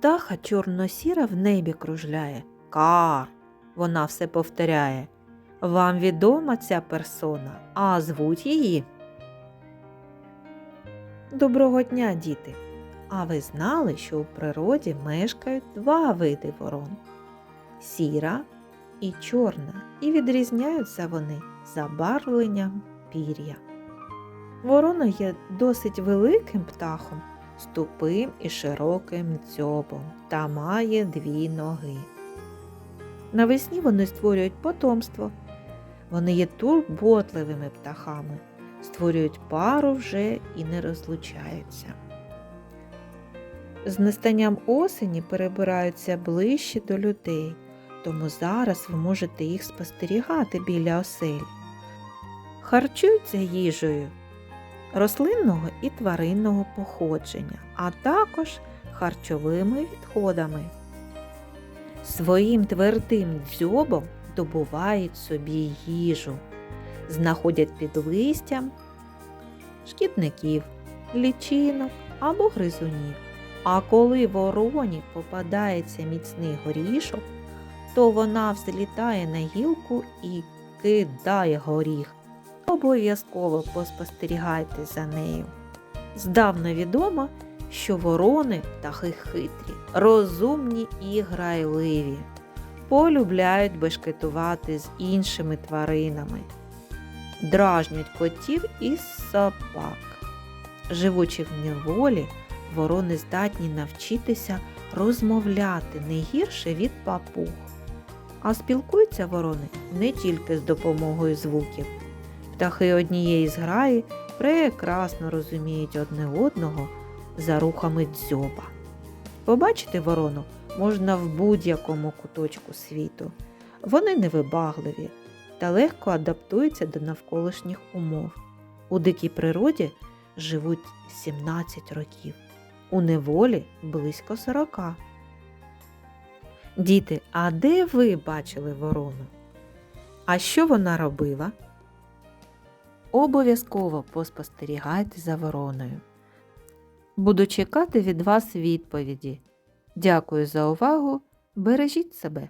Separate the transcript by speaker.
Speaker 1: Птаха чорно-сіра в небі кружляє. Кар. Вона все повторяє. Вам відома ця персона, а звуть її. Доброго дня, діти! А ви знали, що у природі мешкають два види ворон сіра і чорна, і відрізняються вони забарвленням пір'я. Ворона є досить великим птахом, з тупим і широким дзьобом та має дві ноги. Навесні вони створюють потомство. Вони є турботливими птахами, створюють пару вже і не розлучаються. З настанням осені перебираються ближче до людей, тому зараз ви можете їх спостерігати біля осель. Харчуються їжею рослинного і тваринного походження, а також харчовими відходами. Своїм твердим дзьобом добувають собі їжу, знаходять під листям шкідників, лічинок або гризунів. А коли вороні попадається міцний горішок, то вона взлітає на гілку і кидає горіх. Обов'язково поспостерігайте за нею. Здавна відомо, що ворони птахи хитрі, розумні і грайливі, полюбляють бешкетувати з іншими тваринами, дражнять котів і собак. Живучи в неволі, ворони здатні навчитися розмовляти не гірше від папуг. А спілкуються ворони не тільки з допомогою звуків. Птахи однієї зграї прекрасно розуміють одне одного за рухами дзьоба. Побачити ворону можна в будь-якому куточку світу. Вони невибагливі та легко адаптуються до навколишніх умов. У дикій природі живуть 17 років, у неволі близько 40. Діти, а де ви бачили ворону? А що вона робила? Обов'язково поспостерігайте за вороною. Буду чекати від вас відповіді. Дякую за увагу. Бережіть себе.